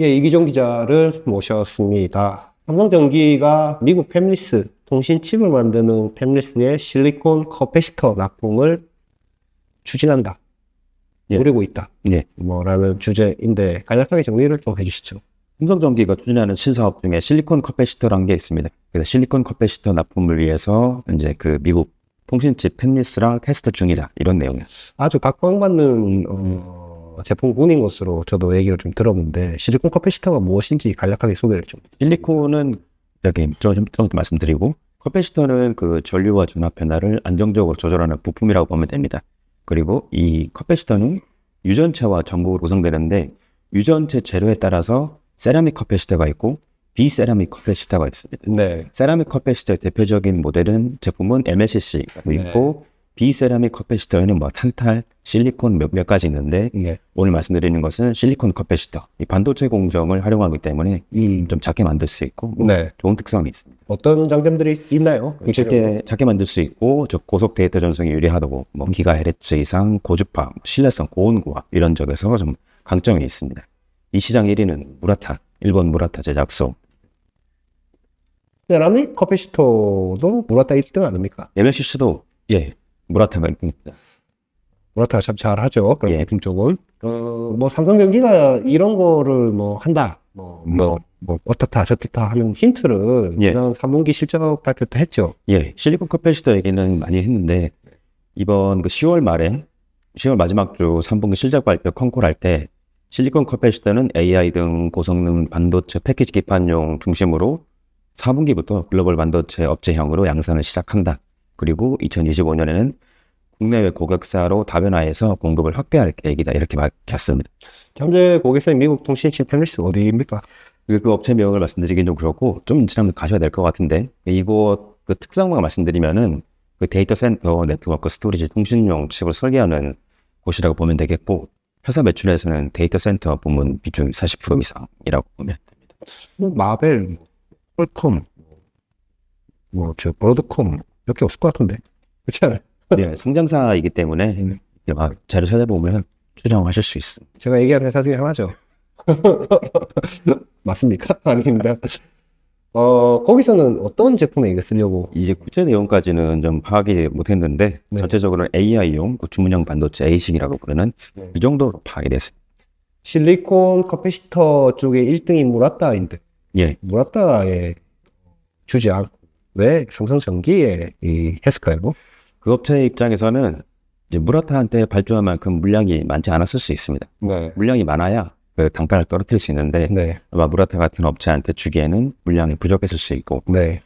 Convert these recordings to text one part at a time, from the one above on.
예, 이기종 기자를 모셨습니다. 삼성전기가 미국 팹리스 통신 칩을 만드는 팹리스의 실리콘 커패시터 납품을 추진한다. 예. 노리고 있다. 예. 뭐라는 주제인데 간략하게 정리를 좀 해주시죠. 삼성전기가 추진하는 신사업 중에 실리콘 커패시터라는 게 있습니다. 그래서 실리콘 커패시터 납품을 위해서 이제 그 미국 통신칩 펜리스랑 테스트 중이다 이런 내용이었어. 아주 각광받는 어, 제품군인 것으로 저도 얘기를 좀 들었는데 실리콘 커패시터가 무엇인지 간략하게 소개를 좀. 실리콘은 여기 좀, 좀, 좀 말씀드리고 커패시터는 그 전류와 전압 변화를 안정적으로 조절하는 부품이라고 보면 됩니다. 그리고 이 커패시터는 유전체와 전구로 구성되는데 유전체 재료에 따라서 세라믹 커패시터가 있고 비세라믹 커패시터가 있습니다. 네. 세라믹 커패시터의 대표적인 모델은 제품은 MLCC가 네. 있고 비세라믹 커패시터에는 뭐 탄탈, 실리콘 몇, 몇 가지 있는데 네. 오늘 말씀드리는 것은 실리콘 커패시터. 이 반도체 공정을 활용하기 때문에 좀 작게 만들 수 있고 뭐 네. 좋은 특성이 있습니다. 어떤 장점들이 있나요? 작게, 작게 만들 수 있고 저 고속 데이터 전송이 유리하다고 뭐 기가헤르츠 이상 고주파, 신뢰성, 고온고와 이런 점에서 좀 강점이 있습니다. 이 시장 1위는 무라타, 일본 무라타 제작소. 세라믹 커패시터도 무라타 1등 아닙니까? MLCC도 예 무라타가 1등입니다. 무라타가 참 잘하죠. 그런 예. 제품 쪽은. 어, 뭐 삼성전기가 이런 거를 뭐 한다. 뭐, 뭐, 뭐 어떻다 저렇다 하는 힌트를 예. 지난 3분기 실적 발표 때 했죠. 예, 실리콘 커패시터 얘기는 많이 했는데 이번 그 10월 말에 10월 마지막 주 3분기 실적 발표 컨콜 할때 실리콘 커패시터는 AI 등 고성능 반도체 패키지 기판용 중심으로 4분기부터 글로벌 반도체 업체형으로 양산을 시작한다. 그리고 2025년에는 국내외 고객사로 다변화해서 공급을 확대할 계획이다. 이렇게 밝혔습니다. 현재 고객사인 미국 통신칩 펜리스 어디입니까? 그, 그 업체 명을 말씀드리긴 좀 그렇고 좀 지나면 가셔야 될 것 같은데 이곳 그 특성만 말씀드리면은 그 데이터 센터 네트워크 스토리지 통신용 칩을 설계하는 곳이라고 보면 되겠고 회사 매출에서는 데이터 센터 부문 비중이 40% 이상이라고 보면 됩니다. 뭐 마벨, 뭐, 퀄컴, 뭐저 브로드콤 몇 개 없을 것 같은데. 그렇지 않아요? 네, 성장사이기 때문에 막 자료 찾아보면 추정하실 수 있습니다. 제가 얘기하는 회사 중에 하나죠. 맞습니까? 아닙니다. 어, 거기서는 어떤 제품에 이거 쓰려고? 이제 구체 내용까지는 좀 파악이 못했는데 네. 전체적으로는 AI용 그 주문형 반도체 ASIC이라고 부르는 네. 이 정도로 파악이 됐습니다. 실리콘 커패시터 쪽에 1등이 무라타인데, 예, 무라타에 주지 않고, 왜 삼성전기에 이 했을까요? 그 업체 입장에서는 이제 무라타한테 발주한 만큼 물량이 많지 않았을 수 있습니다. 네. 물량이 많아야 그 단가를 떨어뜨릴 수 있는데 네. 아마 무라타 같은 업체한테 주기에는 물량이 부족했을 수 있고 네.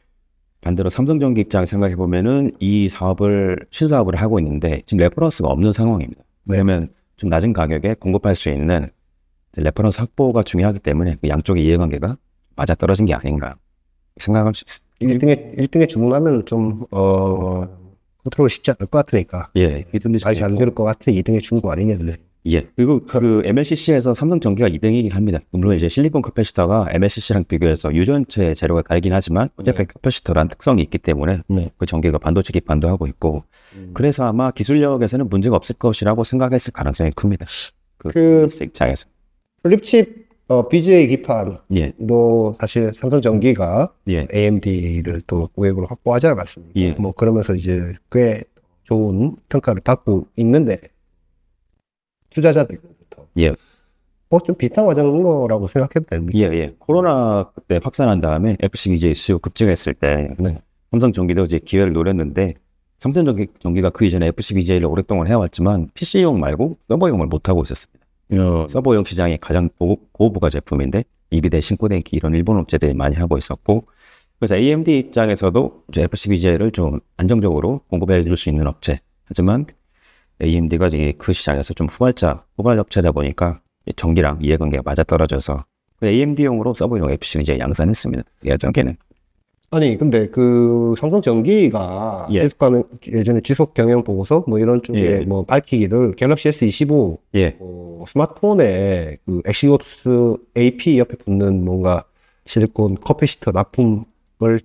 반대로 삼성전기 입장 생각해 보면은 이 사업을 신사업을 하고 있는데 지금 레퍼런스가 없는 상황입니다. 네. 그러면 좀 낮은 가격에 공급할 수 있는 레퍼런스 확보가 중요하기 때문에 그 양쪽의 이해관계가 맞아 떨어진 게 아닌가 생각할 수 있습니다. 1등에, 1등에 주문하면 좀, 어, 컨트롤 쉽지 않을 것 같으니까. 예, 이든지 잘잘 들을 것 같으니 2등에 준거 아니냐, 네. 예. 그리고 그 MLCC에서 삼성 전기가 2등이긴 합니다. 물론 이제 실리콘 커패시터가 MLCC랑 비교해서 유전체 재료가 다르긴 하지만 어쨌든 커패시터란 특성이 있기 때문에 네. 그 전기가 반도체 기판도 하고 있고 그래서 아마 기술력에서는 문제가 없을 것이라고 생각했을 가능성이 큽니다. 그, 그- 입장에서. 플립칩, 어, BGA 기판도 예. 사실 삼성전기가 예. AMD를 또 고객으로 확보하지 않았습니까? 예. 뭐 그러면서 이제 꽤 좋은 평가를 받고 있는데 투자자들부터 예. 뭐좀 비슷한 과정이라고 생각해도 됩니다. 예, 예. 코로나 그때 확산한 다음에 FC2J 수요 급증했을 때 네. 삼성전기도 이제 기회를 노렸는데 삼성전기 전기가 그 이전에 FC2J를 오랫동안 해왔지만 PC용 말고 서버용을 못하고 있었습니다. 서버용 시장이 가장 고- 고부가 제품인데 이비대 신코덴키 이런 일본 업체들이 많이 하고 있었고 그래서 AMD 입장에서도 이제 FC2J를 좀 안정적으로 공급해 줄 수 있는 업체 하지만 AMD가 이제 그 시장에서 좀 후발자 후발 업체다 보니까 이 전기랑 이해관계가 맞아떨어져서 AMD용으로 서버용 FC2J 양산했습니다. 예전에는 아니 근데 그 삼성전기가 예. 지속가능 예전에 지속 경영 보고서 뭐 이런 쪽에 예. 뭐 밝히기를 갤럭시 S25 예, 어, 스마트폰에 그 엑시오스 AP 옆에 붙는 뭔가 실리콘 커패시터 납품을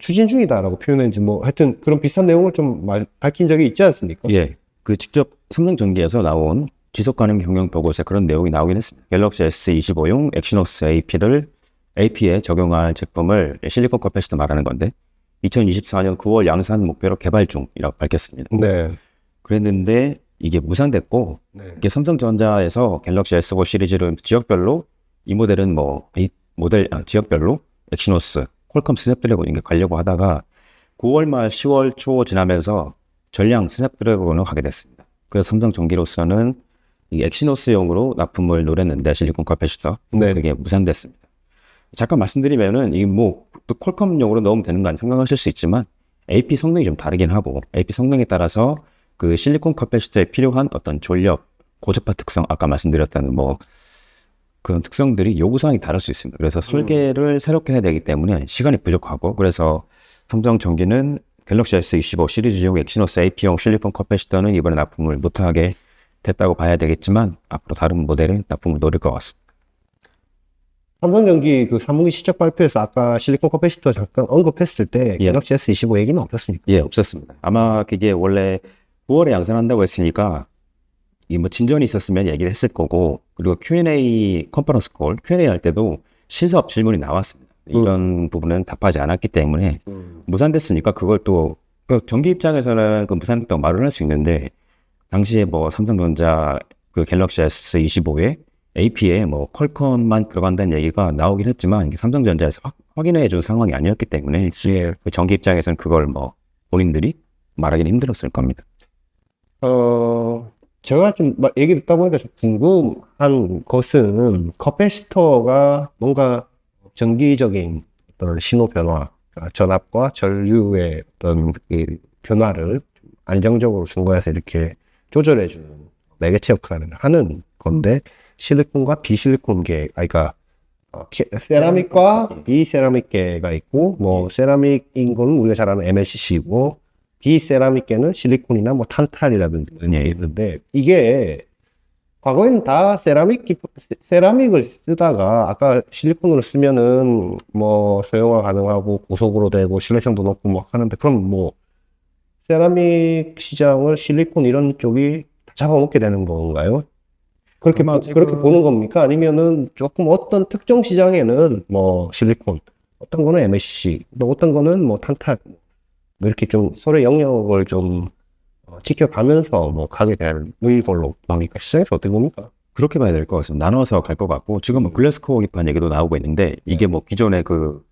추진 중이다라고 표현했는지 뭐 하여튼 그런 비슷한 내용을 좀 말, 밝힌 적이 있지 않습니까? 예. 그 직접 삼성전기에서 나온 지속 가능 경영 보고서에 그런 내용이 나오긴 했습니다. 갤럭시 S25용 엑시노스 AP를 AP에 적용할 제품을 실리콘 커패시터 말하는 건데 2024년 9월 양산 목표로 개발 중이라고 밝혔습니다. 네. 그랬는데 이게 무산됐고 네. 이게 삼성전자에서 갤럭시 S5 시리즈를 지역별로 이 모델은 뭐 이 모델 아, 지역별로 엑시노스, 퀄컴 스냅드래곤 이게 가려고 하다가 9월 말 10월 초 지나면서 전량 스냅드래곤으로 가게 됐습니다. 그래서 삼성 전기로서는 이 엑시노스용으로 납품을 노렸는데 실리콘 커패시터 네. 그게 무산됐습니다. 잠깐 말씀드리면은 이뭐 퀄컴용으로 넣으면 되는 거 아니 생각하실 수 있지만 AP 성능이 좀 다르긴 하고 AP 성능에 따라서 그 실리콘 커패시터에 필요한 어떤 전력, 고주파 특성 아까 말씀드렸다는 뭐 그런 특성들이 요구사항이 다를 수 있습니다. 그래서 설계를 새롭게 해야 되기 때문에 시간이 부족하고 그래서 삼성 전기는 갤럭시 S25 시리즈용 엑시노스 AP용 실리콘 커패시터는 이번에 납품을 못하게 됐다고 봐야 되겠지만 앞으로 다른 모델은 납품을 노릴 것 같습니다. 삼성전기 그 3분기 실적 발표에서 아까 실리콘 커패시터 잠깐 언급했을 때 예. 갤럭시 S25 얘기는 없었으니까. 예, 없었습니다. 아마 그게 원래 9월에 양산한다고 했으니까 이 뭐 진전이 있었으면 얘기를 했을 거고 그리고 Q&A 컨퍼런스 콜 Q&A 할 때도 신사업 질문이 나왔습니다. 이런 부분은 답하지 않았기 때문에 무산됐으니까 그걸 또 그 전기 입장에서는 그 무산됐다고 말을 할 수 있는데 당시에 뭐 삼성전자 그 갤럭시 S25에 AP에 뭐 퀄컴만 들어간다는 얘기가 나오긴 했지만 삼성전자에서 확, 확인해 준 상황이 아니었기 때문에 그 전기 입장에서는 그걸 뭐 본인들이 말하기는 힘들었을 겁니다. 어, 제가 좀막 얘기 듣다 보니까 좀 궁금한 것은 커패시터가 뭔가 정기적인 어떤 신호 변화, 그러니까 전압과 전류의 어떤 이 변화를 안정적으로 중간에서 이렇게 조절해 주는 매개체 역할을 하는 건데 실리콘과 비실리콘계, 아, 그러니까 어, 케- 세라믹과 비세라믹계가 있고 뭐 세라믹인 거는 우리가 잘 아는 MLCC고 비세라믹계는 실리콘이나 뭐 탄탈이라든지 이런 게 있는데 이게 과거에는 다 세라믹 기- 세라믹을 쓰다가 아까 실리콘으로 쓰면은 뭐 소형화 가능하고 고속으로 되고 신뢰성도 높고 뭐 하는데 그럼 뭐 세라믹 시장을 실리콘 이런 쪽이 다 잡아먹게 되는 건가요? 그렇게 보- 지금- 그렇게 보는 겁니까? 아니면은 조금 어떤 특정 시장에는 뭐 실리콘, 어떤 거는 MSC, 또 어떤 거는 뭐 탄탈 뭐 이렇게 좀 서로의 영역을 좀 어, 지켜가면서 뭐 가게 되는 걸로 봅니까? 시장에서 어떻게 봅니까? 그렇게 봐야 될 것 같습니다. 나눠서 갈 것 같고 지금 뭐 글래스 코어 기판 얘기도 나오고 있는데 이게 뭐 기존의 그,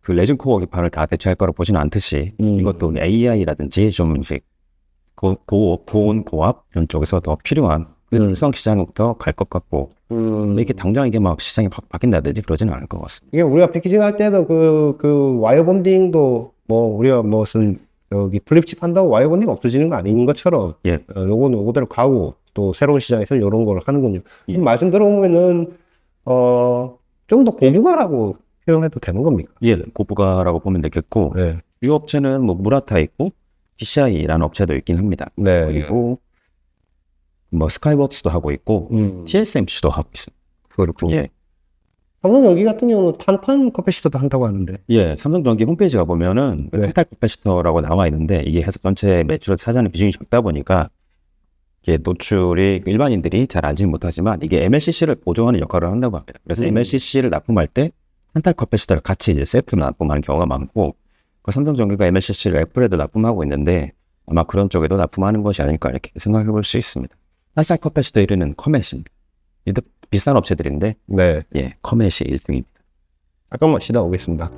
그 레진 코어 기판을 다 대체할 거라고 보지는 않듯이 음. 이것도 AI라든지 좀 이제 고, 고, 고온, 고압 이런 쪽에서 더 필요한 그 음. 시장부터 갈 것 같고 음, 이게 당장 이게 막 시장이 확 바뀐다든지 그러지는 않을 것 같습니다. 이게 우리가 패키징 할 때도 그, 그 와이어 본딩도 뭐 우리가 무슨 여기 플립칩 한다고 와이어 본딩 없어지는 거 아닌 것처럼 예. 어, 요거는 요거대로 가고 또 새로운 시장에서 이런 걸 하는군요. 예. 말씀 들어보면은 어, 좀 더 고부가라고 표현해도 되는 겁니까? 예, 고부가라고 보면 되겠고 네. 이 업체는 뭐 무라타 있고 PCI라는 업체도 있긴 합니다. 네. 그리고 뭐 스카이웍스도 하고 있고 음, TSMC도 하고 있습니다. 그렇군요. 예. 삼성전기 같은 경우는 탄탄 커패시터도 한다고 하는데. 예, 삼성전기 홈페이지 가 보면은 네. 탈 캐패시터라고 나와 있는데 이게 해서 전체 매출의 차지하는 비중이 적다 보니까 이게 노출이 일반인들이 잘 알지는 못하지만 이게 MLCC를 보조하는 역할을 한다고 합니다. 그래서 음. MLCC를 납품할 때 한탈 커패시터를 같이 이제 세트로 납품하는 경우가 많고 그 삼성전기가 MLCC를 애플에도 납품하고 있는데 아마 그런 쪽에도 납품하는 것이 아닐까 이렇게 생각해 볼 수 있습니다. 한탈 커패시터 1위는 커맷입니다. 비싼 업체들인데 네. 예, 커맷이 1등입니다. 잠깐만 쉬다 오겠습니다.